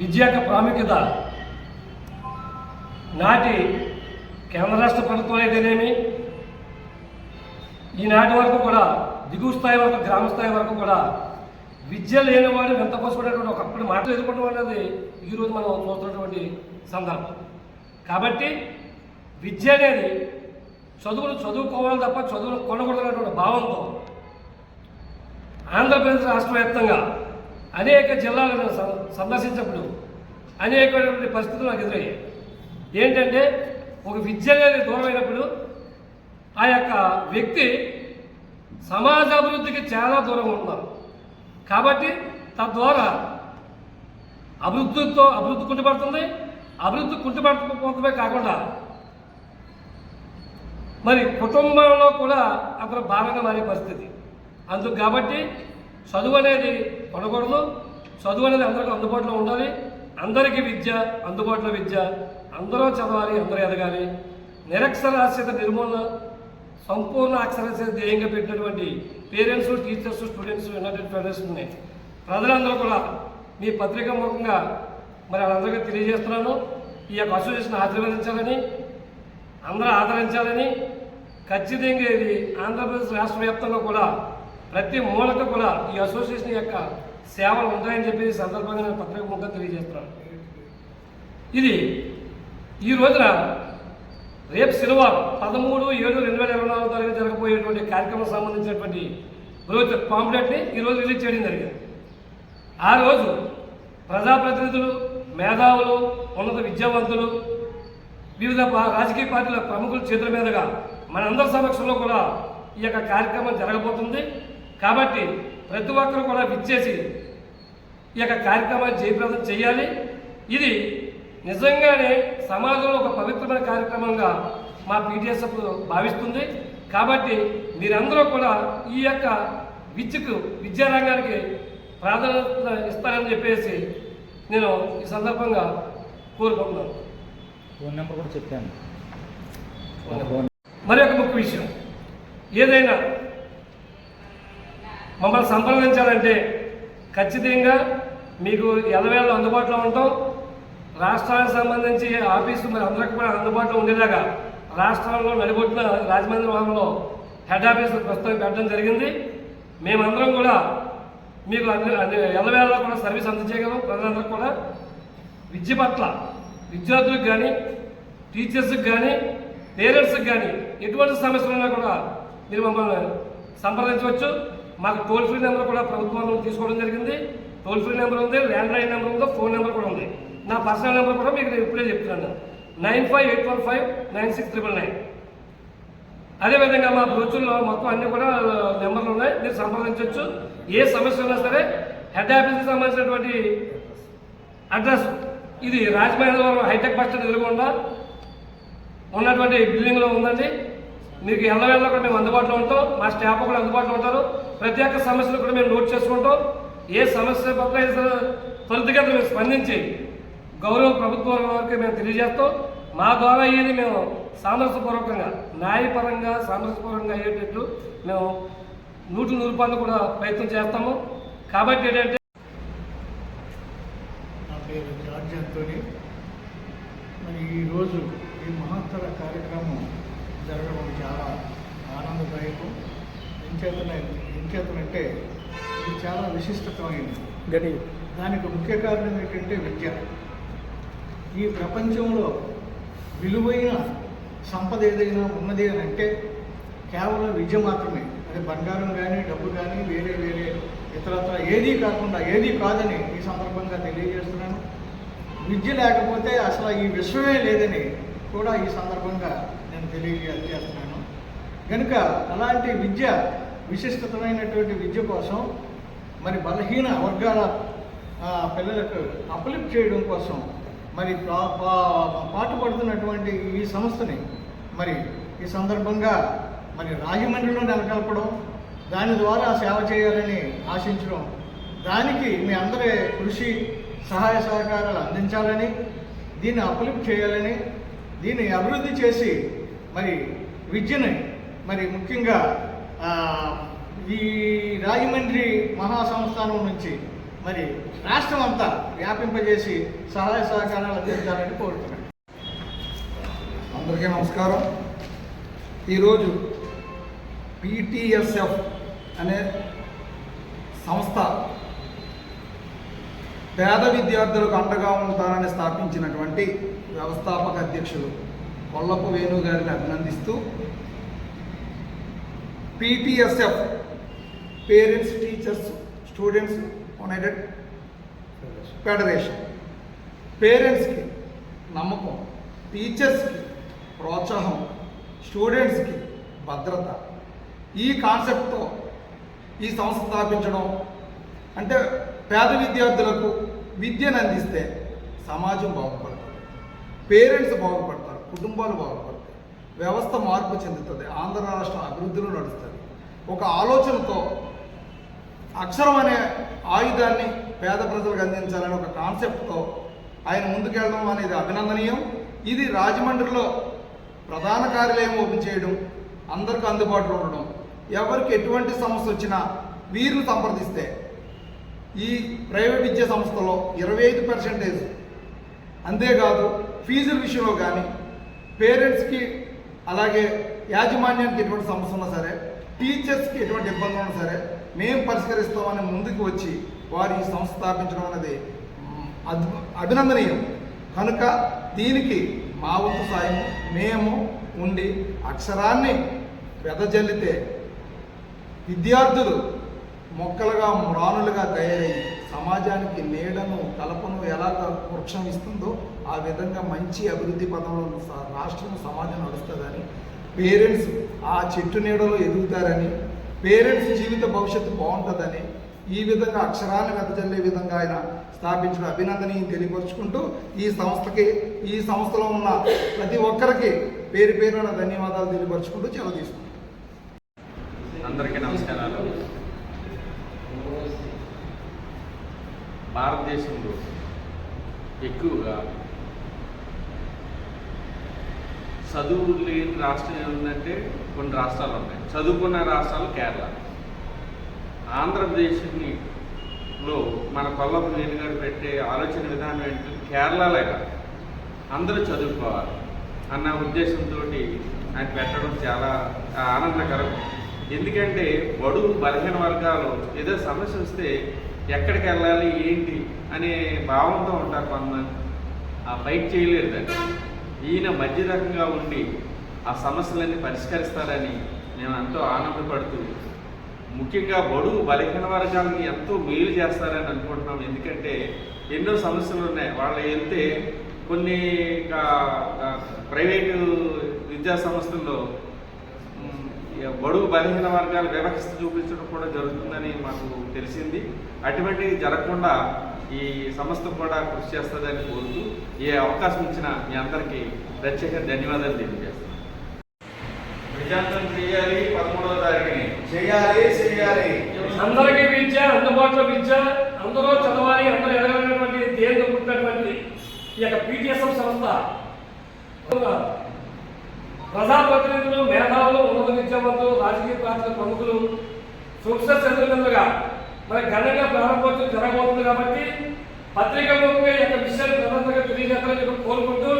విద్య యొక్క ప్రాముఖ్యత నాటి కేంద్ర రాష్ట్ర ప్రభుత్వం అయితేనేమి ఈనాటి వరకు కూడా దిగువ స్థాయి వరకు గ్రామ స్థాయి వరకు కూడా విద్య లేనివాడు ఎంత కోసుకునేటువంటి ఒకప్పుడు మాటలు ఎదుర్కొంటాం అనేది ఈరోజు మనం చూస్తున్నటువంటి సందర్భం. కాబట్టి విద్య అనేది చదువులు చదువుకోవాలి తప్ప చదువులు కొనకూడదనేటువంటి భావంతో ఆంధ్రప్రదేశ్ రాష్ట్ర వ్యాప్తంగా అనేక జిల్లాలను సందర్శించినప్పుడు అనేకమైనటువంటి పరిస్థితులు నాకు ఎదురయ్యాయి. ఏంటంటే ఒక విద్య అనేది దూరమైనప్పుడు ఆ యొక్క వ్యక్తి సమాజ అభివృద్ధికి చాలా దూరంగా ఉంటున్నారు. కాబట్టి తద్వారా అభివృద్ధితో అభివృద్ధి కుంటుపడుతుంది. అభివృద్ధి కుంటుపడకపోతమే కాకుండా మరి కుటుంబంలో కూడా అక్కడ భారంగా మారే పరిస్థితి. అందుకు కాబట్టి చదువు అనేది పడకూడదు చదువు అనేది అందరికీ అందుబాటులో ఉండాలి. అందరికీ విద్య అందుబాటులో విద్య అందరూ చదవాలి అందరూ ఎదగాలి. నిరక్షరాస్యత నిర్మూలన సంపూర్ణ అక్షరాస్యత ధ్యేయంగా పెట్టినటువంటి పేరెంట్స్ టీచర్స్ స్టూడెంట్స్ యునైటెడ్ ఫెడరేషన్ని ప్రజలందరూ కూడా మీ పత్రిక ముఖంగా మరి వాళ్ళందరికీ తెలియజేస్తున్నాను. ఈ యొక్క అసోసియేషన్ ఆశీర్వదించాలని అందరూ ఆదరించాలని ఖచ్చితంగా ఇది ఆంధ్రప్రదేశ్ రాష్ట్ర వ్యాప్తంగా కూడా ప్రతి మూలక కూడా ఈ అసోసియేషన్ యొక్క సేవలు ఉంటాయని చెప్పి ఈ సందర్భంగా నేను పత్రిక ముఖంగా తెలియజేస్తున్నాను. ఇది ఈ రోజున రేపు శనివారం పదమూడు ఏడు రెండు వేల ఇరవై నాలుగు తారీఖు జరగబోయేటువంటి కార్యక్రమం సంబంధించినటువంటి రోజు పాంప్లెట్ని ఈరోజు రిలీజ్ చేయడం జరిగింది. ఆ రోజు ప్రజాప్రతినిధులు మేధావులు ఉన్నత విద్యావంతులు వివిధ రాజకీయ పార్టీల ప్రముఖుల చేతుల మీదుగా మనందరి సమక్షంలో కూడా ఈ యొక్క కార్యక్రమం జరగబోతుంది. కాబట్టి ప్రతి ఒక్కరు కూడా విచ్చేసి ఈ యొక్క కార్యక్రమాన్ని జయప్రదం చేయాలి. ఇది నిజంగానే సమాజంలో ఒక పవిత్రమైన కార్యక్రమంగా మా పీటీఎస్ఎఫ్ భావిస్తుంది. కాబట్టి మీరందరూ కూడా ఈ యొక్క విద్యకు విద్యారంగానికి ప్రాధాన్యత ఇస్తారని చెప్పేసి నేను ఈ సందర్భంగా కోరుకుంటున్నాను. ఫోన్ నెంబర్ కూడా చెప్పాను. మరి ఒక ముఖ్య విషయం. ఏదైనా మమ్మల్ని సంప్రదించాలంటే ఖచ్చితంగా మీకు ఎల్లవేళ అందుబాటులో ఉంటాం. రాష్ట్రానికి సంబంధించి ఆఫీసు మరి అందరికి కూడా అందుబాటులో ఉండేలాగా రాష్ట్రంలో నడిబొట్టిన రాజమండ్రి వారంలో హెడ్ ఆఫీస్ ప్రస్తుతం పెట్టడం జరిగింది. మేమందరం కూడా మీకు అన్ని అన్ని ఎల్లవేళ కూడా సర్వీస్ అందజేయగలం. ప్రజలందరికీ కూడా విద్య పట్ల విద్యార్థులకు కానీ టీచర్స్కి కానీ పేరెంట్స్కి కానీ ఎటువంటి సమస్యలు ఉన్నా కూడా మీరు మమ్మల్ని సంప్రదించవచ్చు. మాకు టోల్ ఫ్రీ నెంబర్ కూడా ప్రభుత్వం తీసుకోవడం జరిగింది. టోల్ ఫ్రీ నెంబర్ ఉంది ల్యాండ్ లైన్ నెంబర్ ఉంది ఫోన్ నెంబర్ కూడా ఉంది. నా పర్సనల్ నెంబర్ కూడా మీకు నేను ఇప్పుడే చెప్తున్నాను. Nine five eight one five nine six triple nine. అదేవిధంగా మా బ్రోచుల్లో మొత్తం అన్ని కూడా నెంబర్లు ఉన్నాయి. మీరు సంప్రదించవచ్చు ఏ సమస్య ఉన్నా సరే హెడ్ ఆఫీస్కి సంబంధించినటువంటి అడ్రస్ ఇది రాజమహేంద్రవరం హైటెక్ బస్ స్టాండ్ ఎదురుగుండా ఉన్నటువంటి బిల్డింగ్లో ఉందండి. మీకు ఎల్లవేళ్ళ కూడా మేము అందుబాటులో ఉంటాం మా స్టాఫ్ కూడా అందుబాటులో ఉంటారు. ప్రతి ఒక్క సమస్యలు కూడా మేము నోట్ చేసుకుంటాం. ఏ సమస్య పట్ల అయినా మేము స్పందించి గౌరవ ప్రభుత్వం వారికి మేము తెలియజేస్తాం. మా ద్వారా అయ్యేది మేము సామరస్యపూర్వకంగా న్యాయపరంగా సామరస్యపూర్వకంగా అయ్యేటట్లు మేము నూటి నూరు పనులు కూడా ప్రయత్నం చేస్తాము. కాబట్టి ఏంటంటే నా పేరు మరి ఈరోజు ఈ మహత్తర కార్యక్రమం జరగడం చాలా ఆనందదాయకం. ఎంచేతన ఎంచేతనంటే ఇది చాలా విశిష్టతమైనది గడి దానికి ముఖ్య కారణం ఏంటంటే విద్య. ఈ ప్రపంచంలో విలువైన సంపద ఏదైనా ఉన్నది అని అంటే కేవలం విద్య మాత్రమే. అది బంగారం కానీ డబ్బు కానీ వేరే వేరే ఇతరత్ర ఏదీ కాకుండా ఏదీ కాదని ఈ సందర్భంగా తెలియజేస్తున్నాను. విద్య లేకపోతే అసలు ఈ విశ్వమే లేదని కూడా ఈ సందర్భంగా తెలియజేస్తున్నాను. కనుక అలాంటి విద్య విశిష్టతమైనటువంటి విద్య కోసం మరి బలహీన వర్గాల పిల్లలకు అప్లిఫ్ట్ చేయడం కోసం మరి పా- పా- పాటుపడుతున్నటువంటి ఈ సంస్థని మరి ఈ సందర్భంగా మరి రాజమండ్రిలో నెలకొల్పడం దాని ద్వారా సేవ చేయాలని ఆశించడం దానికి మీ అందరి కృషి సహాయ సహకారాలు అందించాలని దీన్ని అప్లిఫ్ట్ చేయాలని దీన్ని అభివృద్ధి చేసి మరి విద్యని మరి ముఖ్యంగా ఈ రాజమండ్రి మహాసంస్థానం నుంచి మరి రాష్ట్రం అంతా వ్యాపింపజేసి సహాయ సహకారాలు అందించాలని కోరుతున్నాను. అందరికీ నమస్కారం. ఈరోజు పిటిఎస్ఎఫ్ అనే సంస్థ పేద విద్యార్థులకు అండగా ఉంటారని స్థాపించినటువంటి వ్యవస్థాపక అధ్యక్షులు కొల్లపు వేణు గారిని అభినందిస్తూ PTSF parents teachers students united federation. పేరెంట్స్కి నమ్మకం టీచర్స్కి ప్రోత్సాహం స్టూడెంట్స్కి భద్రత. ఈ కాన్సెప్ట్తో ఈ సంస్థ స్థాపించడం అంటే పేద విద్యార్థులకు విద్యను అందిస్తే సమాజం బాగుపడుతుంది. పేరెంట్స్ బాగుపడుతుంది. కుటుంబాలు బాగుపడతాయి. వ్యవస్థ మార్పు చెందుతుంది. ఆంధ్ర రాష్ట్రం అభివృద్ధిలో నడుస్తుంది. ఒక ఆలోచనతో అక్షరం అనే ఆయుధాన్ని పేద ప్రజలకు అందించాలని ఒక కాన్సెప్ట్తో ఆయన ముందుకెళ్ళడం అనేది అభినందనీయం. ఇది రాజమండ్రిలో ప్రధాన కార్యాలయం ఓపెన్ చేయడం అందరికీ అందుబాటులో ఉండడం. ఎవరికి ఎటువంటి సమస్య వచ్చినా వీరిని సంప్రదిస్తే ఈ ప్రైవేట్ విద్యా సంస్థలో ఇరవై ఐదు పర్సెంటేజ్ అంతేకాదు ఫీజుల విషయంలో కానీ పేరెంట్స్కి అలాగే యాజమాన్యానికి ఎటువంటి సమస్య ఉన్నా సరే టీచర్స్కి ఎటువంటి ఇబ్బంది ఉన్నా సరే మేము పరిష్కరిస్తామని ముందుకు వచ్చి వారు ఈ సంస్థ స్థాపించడం అనేది అభినందనీయం. కనుక దీనికి మా వంతు సాయం మేము ఉండి అక్షరాన్ని వెదజల్లితే విద్యార్థులు మొక్కలుగా మ్రానులుగా తయారయ్యి సమాజానికి నీడను కలపను ఎలా వృక్షం ఇస్తుందో ఆ విధంగా మంచి అభివృద్ధి పదంలో స- రాష్ట్రం సమాజం నడుస్తుందని పేరెంట్స్ ఆ చెట్టు నీడలో ఎదుగుతారని పేరెంట్స్ జీవిత భవిష్యత్తు బాగుంటుందని ఈ విధంగా అక్షరాన్ని వెదజల్లే విధంగా ఆయన స్థాపించిన అభినందనీయం తెలియపరుచుకుంటూ ఈ సంస్థకి ఈ సంస్థలో ఉన్న ప్రతి ఒక్కరికి పేరు పేరున ధన్యవాదాలు తెలియపరుచుకుంటూ సెలవు తీసుకుంటాం భారతదేశంలో ఎక్కువగా చదువు లేని రాష్ట్రం ఏముందంటే కొన్ని రాష్ట్రాలు ఉన్నాయి. చదువుకున్న రాష్ట్రాలు కేరళ. ఆంధ్రప్రదేశ్లో మన కొల్లపు వేణుగారు పెట్టే ఆలోచన విధానం ఏంటంటే కేరళలాగా అందరూ చదువుకోవాలి అన్న ఉద్దేశంతో ఆయన పెట్టడం చాలా ఆనందకరం. ఎందుకంటే బడుగు బలహీన వర్గాలు ఏదో సమస్య వస్తే ఎక్కడికి వెళ్ళాలి ఏంటి అనే భావంతో ఉంటారు కొంతమంది. ఆ ఫైట్ చేయలేరు దాన్ని. ఈయన మధ్య రకంగా ఉండి ఆ సమస్యలన్నీ పరిష్కరిస్తారని మేము ఎంతో ఆనందపడుతూ ముఖ్యంగా బడుగు బలహీన వర్గాలకి ఎంతో మేలు చేస్తారని అనుకుంటున్నాం. ఎందుకంటే ఎన్నో సమస్యలు ఉన్నాయి. వాళ్ళు వెళ్తే కొన్ని ప్రైవేటు విద్యా సంస్థల్లో బడుగు బలహీన వర్గాల వివక్ష చూపించడం కూడా జరుగుతుందని మాకు తెలిసింది. అటువంటివి జరగకుండా ఈ సంస్థ కూడా కృషి చేస్తుందని కోరుతూ ఈ అవకాశం ఇచ్చిన మీ అందరికీ ప్రత్యేక ధన్యవాదాలు తెలియజేస్తున్నాను. చేయాలి పదమూడవ తారీఖుని. చేయాలి చేయాలి. అందరికీ విద్య అందుబాటులో విద్య అందరూ చదవాలి అందరూ ఎదగలిగినటువంటి దేంతో పుట్టినటువంటి ఈ యొక్క పీటీఎస్ఎం సంస్థ. ప్రజాప్రతినిధులు మేధావులు ఉన్నత విద్యావంతులు రాజకీయ పార్టీల ప్రముఖులు సూక్ష్మ చంద్రులుగా మరి ఘనంగా ప్రారంభోత్సవం జరగబోతుంది కాబట్టి పత్రికా ముఖంగా యొక్క విషయాన్ని ప్రధానంగా తెలియజేస్తారని కోరుకుంటూ